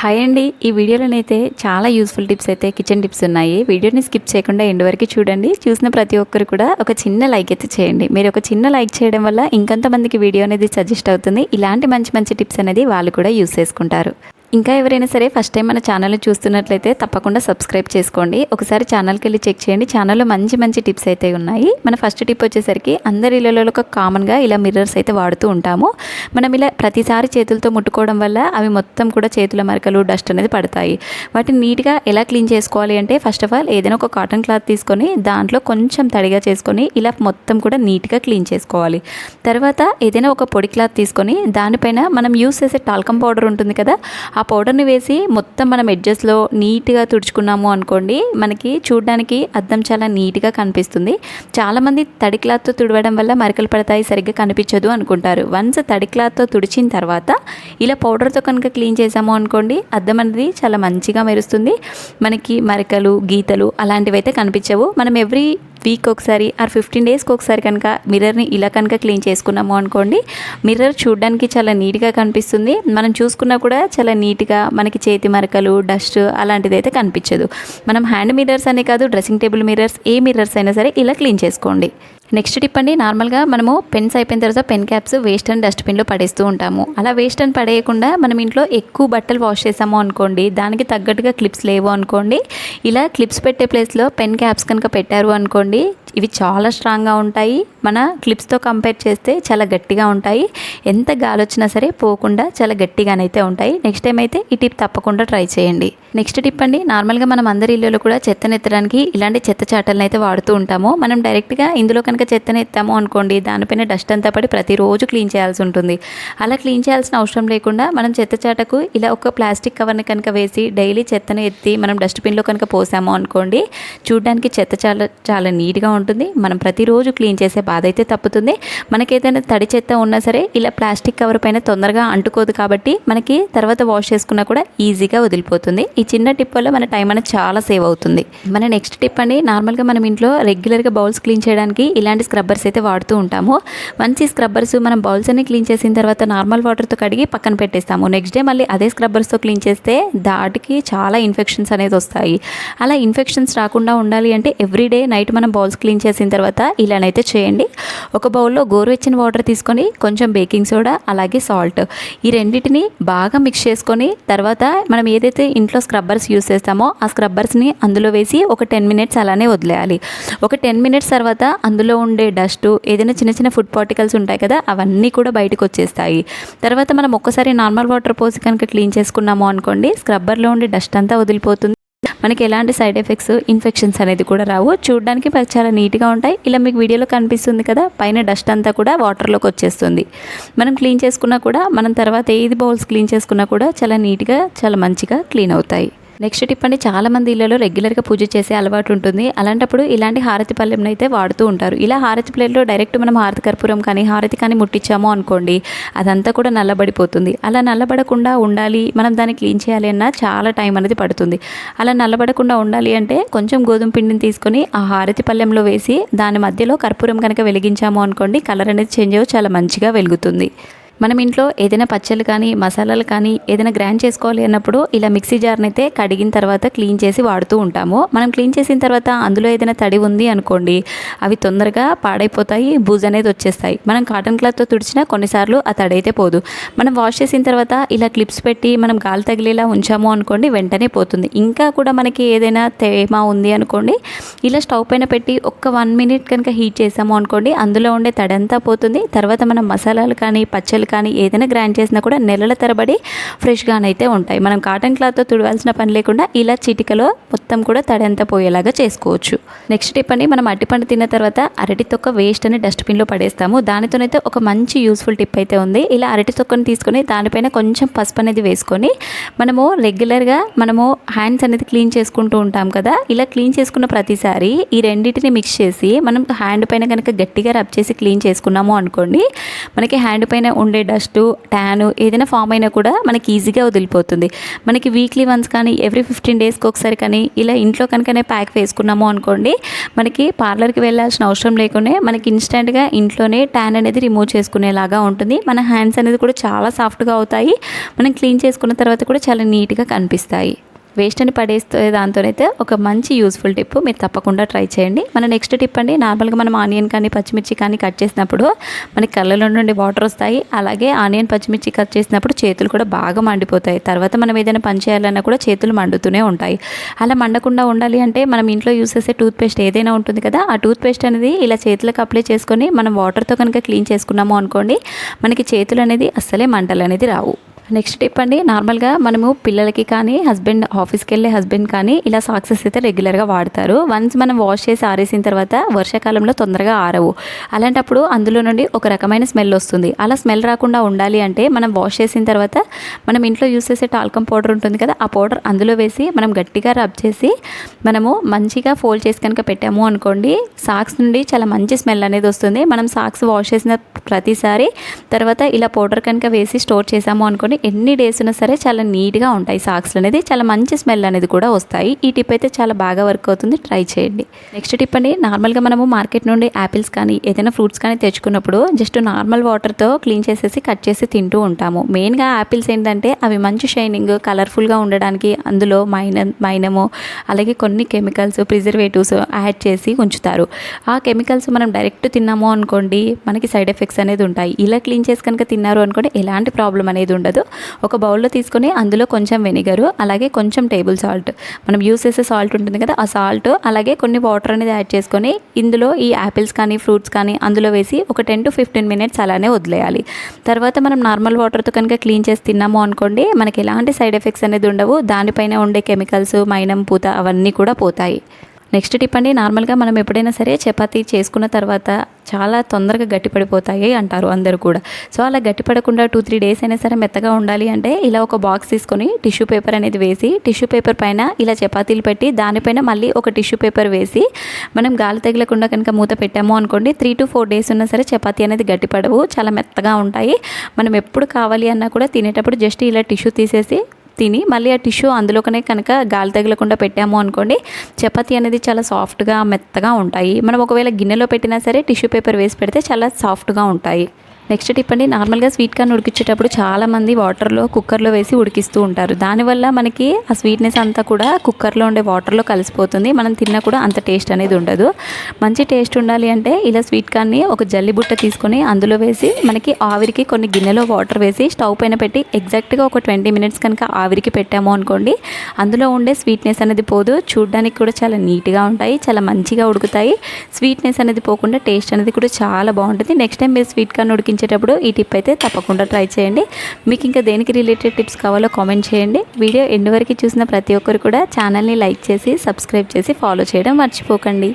Hi అండి. ఈ వీడియోలోనైతే చాలా యూస్ఫుల్ టిప్స్ అయితే కిచెన్ టిప్స్ ఉన్నాయి. వీడియోని స్కిప్ చేయకుండా ఎండ్ వరకు చూడండి. చూసిన ప్రతి ఒక్కరు కూడా ఒక చిన్న లైక్ అయితే చేయండి. మీరు ఒక చిన్న లైక్ చేయడం వల్ల ఇంకొంతమందికి వీడియో అనేది సజెస్ట్ అవుతుంది. ఇలాంటి మంచి మంచి టిప్స్ అనేది వాళ్ళు కూడా యూస్ చేసుకుంటారు. ఇంకా ఎవరైనా సరే ఫస్ట్ టైం మన ఛానల్ చూస్తున్నట్లయితే తప్పకుండా సబ్స్క్రైబ్ చేసుకోండి. ఒకసారి ఛానల్కి వెళ్ళి చెక్ చేయండి. ఛానల్లో మంచి మంచి టిప్స్ అయితే ఉన్నాయి. మన ఫస్ట్ టిప్ వచ్చేసరికి అందరి ఇళ్ళలో ఒక కామన్గా ఇలా మిర్రర్స్ అయితే వాడుతూ ఉంటాము. మనం ఇలా ప్రతిసారి చేతులతో ముట్టుకోవడం వల్ల అవి మొత్తం కూడా చేతుల మరకలు డస్ట్ అనేది పడతాయి. వాటిని నీట్గా ఎలా క్లీన్ చేసుకోవాలి అంటే ఫస్ట్ ఆఫ్ ఆల్ ఏదైనా ఒక కాటన్ క్లాత్ తీసుకొని దాంట్లో కొంచెం తడిగా చేసుకొని ఇలా మొత్తం కూడా నీట్గా క్లీన్ చేసుకోవాలి. తర్వాత ఏదైనా ఒక పొడి క్లాత్ తీసుకొని దానిపైన మనం యూస్ చేసే టాల్కమ్ పౌడర్ ఉంటుంది కదా ఆ పౌడర్ని వేసి మొత్తం మనం ఎడ్జెస్లో నీట్గా తుడుచుకున్నాము అనుకోండి మనకి చూడడానికి అద్దం చాలా నీట్గా కనిపిస్తుంది. చాలామంది తడి క్లాత్తో తుడవడం వల్ల మరకలు పడతాయి సరిగ్గా కనిపించదు అనుకుంటారు. వన్స్ తడి క్లాత్తో తుడిచిన తర్వాత ఇలా పౌడర్తో కనుక క్లీన్ చేసాము అనుకోండి అద్దం అనేది చాలా మంచిగా మెరుస్తుంది. మనకి మరకలు గీతలు అలాంటివి అయితే కనిపించవు. మనం ఎవ్రీ వీక్ ఒకసారి ఆర్ ఫిఫ్టీన్ డేస్కి ఒకసారి కనుక మిర్రర్ని ఇలా కనుక క్లీన్ చేసుకున్నాము అనుకోండి మిర్రర్ చూడడానికి చాలా నీట్గా కనిపిస్తుంది. మనం చూసుకున్నా కూడా చాలా నీట్గా మనకి చేతి మరకలు డస్ట్ అలాంటిది అయితే కనిపించదు. మనం హ్యాండ్ మిర్రర్స్ అనే కాదు డ్రెస్సింగ్ టేబుల్ మిర్రర్స్ ఏ మిర్రర్స్ అయినా సరే ఇలా క్లీన్ చేసుకోండి. నెక్స్ట్ టిప్ అండి నార్మల్గా మనము పెన్స్ అయిపోయిన తర్వాత పెన్ క్యాప్స్ వేస్ట్ అండ్ డస్ట్బిన్లో పడేస్తూ ఉంటాము. అలా వేస్ట్ అండ్ పడేయకుండా మనం ఇంట్లో ఎక్కువ బట్టలు వాష్ చేసాము అనుకోండి దానికి తగ్గట్టుగా క్లిప్స్ లేవు అనుకోండి ఇలా క్లిప్స్ పెట్టే ప్లేస్లో పెన్ క్యాప్స్ కనుక పెట్టారు అనుకోండి ఇవి చాలా స్ట్రాంగ్గా ఉంటాయి. మన క్లిప్స్తో కంపేర్ చేస్తే చాలా గట్టిగా ఉంటాయి. ఎంత గాలి వచ్చినా సరే పోకుండా చాలా గట్టిగానైతే ఉంటాయి. నెక్స్ట్ టైం అయితే ఈ టిప్ తప్పకుండా ట్రై చేయండి. నెక్స్ట్ టిప్ అండి నార్మల్గా మనం అందరి ఇళ్ళలో కూడా చెత్తనెత్తడానికి ఇలాంటి చెత్త చాటలను అయితే వాడుతూ ఉంటాము. మనం డైరెక్ట్గా ఇందులో కనుక చెత్తను ఎత్తాము అనుకోండి దానిపైన డస్ట్ అంతా పడి ప్రతిరోజు క్లీన్ చేయాల్సి ఉంటుంది. అలా క్లీన్ చేయాల్సిన అవసరం లేకుండా మనం చెత్త చాటకు ఇలా ఒక ప్లాస్టిక్ కవర్ని కనుక వేసి డైలీ చెత్తను ఎత్తి మనం డస్ట్బిన్లో కనుక పోసాము అనుకోండి చూడడానికి చెత్త చాలా చాలా నీట్గా ఉంటుంది. మనం ప్రతిరోజు క్లీన్ చేసే బాధ అయితే తప్పుతుంది. మనకి ఏదైనా తడి చెత్త ఉన్నా సరే ఇలా ప్లాస్టిక్ కవర్ పైన తొందరగా అంటుకోదు కాబట్టి మనకి తర్వాత వాష్ చేసుకున్నా కూడా ఈజీగా వదిలిపోతుంది. ఈ చిన్న టిప్ వల్ల మన టైం అనేది చాలా సేవ్ అవుతుంది. మన నెక్స్ట్ టిప్ అండి నార్మల్గా మనం ఇంట్లో రెగ్యులర్గా బౌల్స్ క్లీన్ చేయడానికి ఇలా ఇలాంటి స్క్రబ్బర్స్ అయితే వాడుతూ ఉంటాము. మంచి స్క్రబ్బర్స్ మనం బౌల్స్ అన్ని క్లీన్ చేసిన తర్వాత నార్మల్ వాటర్తో కడిగి పక్కన పెట్టేస్తాము. నెక్స్ట్ డే మళ్ళీ అదే స్క్రబ్బర్స్తో క్లీన్ చేస్తే దాటికి చాలా ఇన్ఫెక్షన్స్ అనేది వస్తాయి. అలా ఇన్ఫెక్షన్స్ రాకుండా ఉండాలి అంటే ఎవ్రీడే నైట్ మనం బౌల్స్ క్లీన్ చేసిన తర్వాత ఇలానైతే చేయండి. ఒక బౌల్లో గోరువెచ్చిన వాటర్ తీసుకొని కొంచెం బేకింగ్ సోడా అలాగే సాల్ట్ ఈ రెండింటిని బాగా మిక్స్ చేసుకొని తర్వాత మనం ఏదైతే ఇంట్లో స్క్రబ్బర్స్ యూస్ చేస్తామో ఆ స్క్రబ్బర్స్ని అందులో వేసి ఒక టెన్ మినిట్స్ అలానే వదిలేయాలి. ఒక టెన్ మినిట్స్ తర్వాత అందులో ఉండే డస్ట్ ఏదైనా చిన్న చిన్న ఫుడ్ పార్టికల్స్ ఉంటాయి కదా అవన్నీ కూడా బయటకు వచ్చేస్తాయి. తర్వాత మనం ఒక్కసారి నార్మల్ వాటర్ పోసి కనుక క్లీన్ చేసుకున్నాము అనుకోండి స్క్రబ్బర్లో ఉండే డస్ట్ అంతా వదిలిపోతుంది. మనకి ఎలాంటి సైడ్ ఎఫెక్ట్స్ ఇన్ఫెక్షన్స్ అనేది కూడా రావు. చూడడానికి చాలా నీట్గా ఉంటాయి. ఇలా మీకు వీడియోలో కనిపిస్తుంది కదా పైన డస్ట్ అంతా కూడా వాటర్లోకి వచ్చేస్తుంది. మనం క్లీన్ చేసుకున్నా కూడా మనం తర్వాత ఏది బౌల్స్ క్లీన్ చేసుకున్నా కూడా చాలా నీట్గా చాలా మంచిగా క్లీన్ అవుతాయి. నెక్స్ట్ టిప్ అండి చాలా మంది ఇళ్ళలో రెగ్యులర్గా పూజ చేసే అలవాటు ఉంటుంది. అలాంటప్పుడు ఇలాంటి హారతి పళ్ళెంని అయితే వాడుతూ ఉంటారు. ఇలా హారతి ప్లేట్లో డైరెక్ట్ మనం హారతి కర్పూరం కానీ హారతి కానీ ముట్టించాము అనుకోండి అదంతా కూడా నల్లబడిపోతుంది. అలా నల్లబడకుండా ఉండాలి మనం దాన్ని క్లీన్ చేయాలి అన్నా చాలా టైం అనేది పడుతుంది. అలా నల్లబడకుండా ఉండాలి అంటే కొంచెం గోధుమ పిండిని తీసుకొని ఆ హారతి పళ్ళెంలో వేసి దాని మధ్యలో కర్పూరం కనుక వెలిగించాము అనుకోండి కలర్ అనేది చేంజ్ అవ్వ చాలా మంచిగా వెలుగుతుంది. మనం ఇంట్లో ఏదైనా పచ్చళ్ళు కానీ మసాలాలు కానీ ఏదైనా గ్రైండ్ చేసుకోవాలి అన్నప్పుడు ఇలా మిక్సీ జార్ని అయితే కడిగిన తర్వాత క్లీన్ చేసి వాడుతూ ఉంటాము. మనం క్లీన్ చేసిన తర్వాత అందులో ఏదైనా తడి ఉంది అనుకోండి అవి తొందరగా పాడైపోతాయి బూజ్ అనేది వచ్చేస్తాయి. మనం కాటన్ క్లాత్తో తుడిచినా కొన్నిసార్లు ఆ తడి అయితే పోదు. మనం వాష్ చేసిన తర్వాత ఇలా క్లిప్స్ పెట్టి మనం గాలి తగిలేలా ఉంచాము అనుకోండి వెంటనే పోతుంది. ఇంకా కూడా మనకి ఏదైనా తేమ ఉంది అనుకోండి ఇలా స్టవ్ పైన పెట్టి ఒక్క వన్ మినిట్ కనుక హీట్ చేసాము అనుకోండి అందులో ఉండే తడి అంతా పోతుంది. తర్వాత మనం మసాలాలు కానీ పచ్చళ్ళు కానీ ఏదైనా గ్రైండ్ చేసినా కూడా నెలల తరబడి ఫ్రెష్గానైతే ఉంటాయి. మనం కాటన్ క్లాత్తో తుడవాల్సిన పని లేకుండా ఇలా చిటికలో మొత్తం కూడా తడంతా పోయేలాగా చేసుకోవచ్చు. నెక్స్ట్ టిప్ అని మనం అరటిపండు తిన్న తర్వాత అరటి తొక్క వేస్ట్ అని డస్ట్బిన్లో పడేస్తాము. దానితోనైతే ఒక మంచి యూస్ఫుల్ టిప్ అయితే ఉంది. ఇలా అరటి తొక్కను తీసుకొని దానిపైన కొంచెం పసుపు అనేది వేసుకొని మనము రెగ్యులర్గా మనము హ్యాండ్స్ అనేది క్లీన్ చేసుకుంటూ ఉంటాం కదా ఇలా క్లీన్ చేసుకున్న ప్రతిసారి ఈ రెండింటిని మిక్స్ చేసి మనం హ్యాండ్ పైన కనుక గట్టిగా రబ్ చేసి క్లీన్ చేసుకున్నాము అనుకోండి మనకి హ్యాండ్ పైన ఉండే ఉండే డస్ట్ ట్యాను ఏదైనా ఫామ్ అయినా కూడా మనకి ఈజీగా వదిలిపోతుంది. మనకి వీక్లీ వన్స్ కానీ ఎవ్రీ ఫిఫ్టీన్ డేస్కి ఒకసారి కానీ ఇలా ఇంట్లో కనుకనే ప్యాక్ వేసుకున్నాము అనుకోండి మనకి పార్లర్కి వెళ్ళాల్సిన అవసరం లేకుండా మనకి ఇన్స్టెంట్గా ఇంట్లోనే ట్యాన్ అనేది రిమూవ్ చేసుకునేలాగా ఉంటుంది. మన హ్యాండ్స్ అనేది కూడా చాలా సాఫ్ట్గా అవుతాయి. మనం క్లీన్ చేసుకున్న తర్వాత కూడా చాలా నీట్గా కనిపిస్తాయి. వేస్ట్ అని పడేస్తే దాంతోనైతే ఒక మంచి యూస్ఫుల్ టిప్ మీరు తప్పకుండా ట్రై చేయండి. మన నెక్స్ట్ టిప్ అండి నార్మల్గా మనం ఆనియన్ కానీ పచ్చిమిర్చి కానీ కట్ చేసినప్పుడు మనకి కళ్ళలో నుండి వాటర్ వస్తాయి. అలాగే ఆనియన్ పచ్చిమిర్చి కట్ చేసినప్పుడు చేతులు కూడా బాగా మండిపోతాయి. తర్వాత మనం ఏదైనా పని చేయాలన్నా కూడా చేతులు మండుతూనే ఉంటాయి. అలా మండకుండా ఉండాలి అంటే మనం ఇంట్లో యూస్ చేసే టూత్ పేస్ట్ ఏదైనా ఉంటుంది కదా ఆ టూత్ పేస్ట్ అనేది ఇలా చేతులకు అప్లై చేసుకొని మనం వాటర్తో కనుక క్లీన్ చేసుకున్నాము అనుకోండి మనకి చేతులు అనేది అస్సలే మంటలు అనేది రావు. నెక్స్ట్ టిప్ అండి నార్మల్గా మనము పిల్లలకి కానీ హస్బెండ్ ఆఫీస్కి వెళ్ళే హస్బెండ్ కానీ ఇలా సాక్సెస్ అయితే రెగ్యులర్గా వాడతారు. వన్స్ మనం వాష్ చేసి ఆరేసిన తర్వాత వర్షాకాలంలో తొందరగా ఆరవు. అలాంటప్పుడు అందులో నుండి ఒక రకమైన స్మెల్ వస్తుంది. అలా స్మెల్ రాకుండా ఉండాలి అంటే మనం వాష్ చేసిన తర్వాత మనం ఇంట్లో యూస్ చేసే టాల్కమ్ పౌడర్ ఉంటుంది కదా ఆ పౌడర్ అందులో వేసి మనం గట్టిగా రబ్ చేసి మనము మంచిగా ఫోల్డ్ చేసి కనుక పెట్టాము అనుకోండి సాక్స్ నుండి చాలా మంచి స్మెల్ అనేది వస్తుంది. మనం సాక్స్ వాష్ చేసిన ప్రతిసారి తర్వాత ఇలా పౌడర్ కనుక వేసి స్టోర్ చేసాము అనుకోండి ఎన్ని డేస్ ఉన్నా సరే చాలా నీట్గా ఉంటాయి సాక్స్లు అనేది. చాలా మంచి స్మెల్ అనేది కూడా వస్తాయి. ఈ టిప్ అయితే చాలా బాగా వర్క్ అవుతుంది. ట్రై చేయండి. నెక్స్ట్ టిప్ అండి నార్మల్గా మనము మార్కెట్ నుండి యాపిల్స్ కానీ ఏదైనా ఫ్రూట్స్ కానీ తెచ్చుకున్నప్పుడు జస్ట్ నార్మల్ వాటర్తో క్లీన్ చేసేసి కట్ చేసి తింటూ ఉంటాము. మెయిన్గా యాపిల్స్ ఏంటంటే అవి మంచి షైనింగ్ కలర్ఫుల్గా ఉండడానికి అందులో మైన మైనము అలాగే కొన్ని కెమికల్స్ ప్రిజర్వేటివ్స్ యాడ్ చేసి ఉంచుతారు. ఆ కెమికల్స్ మనం డైరెక్ట్ తిన్నాము అనుకోండి మనకి సైడ్ ఎఫెక్ట్స్ అనేది ఉంటాయి. ఇలా క్లీన్ చేసి కనుక తిన్నారు అనుకోండి ఎలాంటి ప్రాబ్లం అనేది ఉండదు. ఒక బౌల్లో తీసుకొని అందులో కొంచెం వెనిగరు అలాగే కొంచెం టేబుల్ సాల్ట్. మనం యూస్ చేసే సాల్ట్ ఉంటుంది కదా ఆ సాల్ట్ అలాగే కొన్ని వాటర్ అనేది యాడ్ చేసుకొని ఇందులో ఈ యాపిల్స్ కానీ ఫ్రూట్స్ కానీ అందులో వేసి ఒక టెన్ టు ఫిఫ్టీన్ మినిట్స్ అలానే వదిలేయాలి. తర్వాత మనం నార్మల్ వాటర్తో కనుక క్లీన్ చేసి తిన్నాము అనుకోండి మనకి ఎలాంటి సైడ్ ఎఫెక్ట్స్ అనేది ఉండవు. దానిపైన ఉండే కెమికల్స్ మైనం పూత అవన్నీ కూడా పోతాయి. నెక్స్ట్ టిప్ అండి నార్మల్గా మనం ఎప్పుడైనా సరే చపాతీ చేసుకున్న తర్వాత చాలా తొందరగా గట్టిపడిపోతాయి అంటారు అందరూ కూడా. సో అలా గట్టిపడకుండా టూ త్రీ డేస్ అయినా సరే మెత్తగా ఉండాలి అంటే ఇలా ఒక బాక్స్ తీసుకొని టిష్యూ పేపర్ అనేది వేసి టిష్యూ పేపర్ పైన ఇలా చపాతీలు పెట్టి దానిపైన మళ్ళీ ఒక టిష్యూ పేపర్ వేసి మనం గాలి తగిలకుండా కనుక మూత పెట్టాము అనుకోండి త్రీ టు ఫోర్ డేస్ ఉన్నా సరే చపాతీ అనేది గట్టిపడవు చాలా మెత్తగా ఉంటాయి. మనం ఎప్పుడు కావాలి అన్నా కూడా తినేటప్పుడు జస్ట్ ఇలా టిష్యూ తీసేసి తిని మళ్ళీ ఆ టిష్యూ అందులోకనే కనుక గాలి తగలకుండా పెట్టాము అనుకోండి చపాతీ అనేది చాలా సాఫ్ట్గా మెత్తగా ఉంటాయి. మనం ఒకవేళ గిన్నెలో పెట్టినా సరే టిష్యూ పేపర్ వేసి పెడితే చాలా సాఫ్ట్గా ఉంటాయి. నెక్స్ట్ టిప్ అండి నార్మల్గా స్వీట్ కార్న్ ఉడికించేటప్పుడు చాలామంది వాటర్లో కుక్కర్లో వేసి ఉడికిస్తూ ఉంటారు. దానివల్ల మనకి ఆ స్వీట్నెస్ అంతా కూడా కుక్కర్లో ఉండే వాటర్లో కలిసిపోతుంది. మనం తిన్నా కూడా అంత టేస్ట్ అనేది ఉండదు. మంచి టేస్ట్ ఉండాలి అంటే ఇలా స్వీట్ కార్న్ని ఒక జల్లి బుట్ట తీసుకొని అందులో వేసి మనకి ఆవిరికి కొన్ని గిన్నెలో వాటర్ వేసి స్టవ్ పైన పెట్టి ఎగ్జాక్ట్గా ఒక ట్వంటీ మినిట్స్ కనుక ఆవిరికి పెట్టాము అనుకోండి అందులో ఉండే స్వీట్నెస్ అనేది పోదు. చూడడానికి కూడా చాలా నీట్గా ఉంటాయి చాలా మంచిగా ఉడుకుతాయి. స్వీట్నెస్ అనేది పోకుండా టేస్ట్ అనేది కూడా చాలా బాగుంటుంది. నెక్స్ట్ టైం మీరు స్వీట్ కార్న్ ఉడికించేటప్పుడు ఈ టిప్ అయితే తప్పకుండా ట్రై చేయండి. మీకు ఇంకా దేనికి రిలేటెడ్ టిప్స్ కావాలో కామెంట్ చేయండి. వీడియో ఎండ్ వరకు చూసిన ప్రతి ఒక్కరు కూడా ఛానల్ని లైక్ చేసి సబ్స్క్రైబ్ చేసి ఫాలో చేయడం మర్చిపోకండి.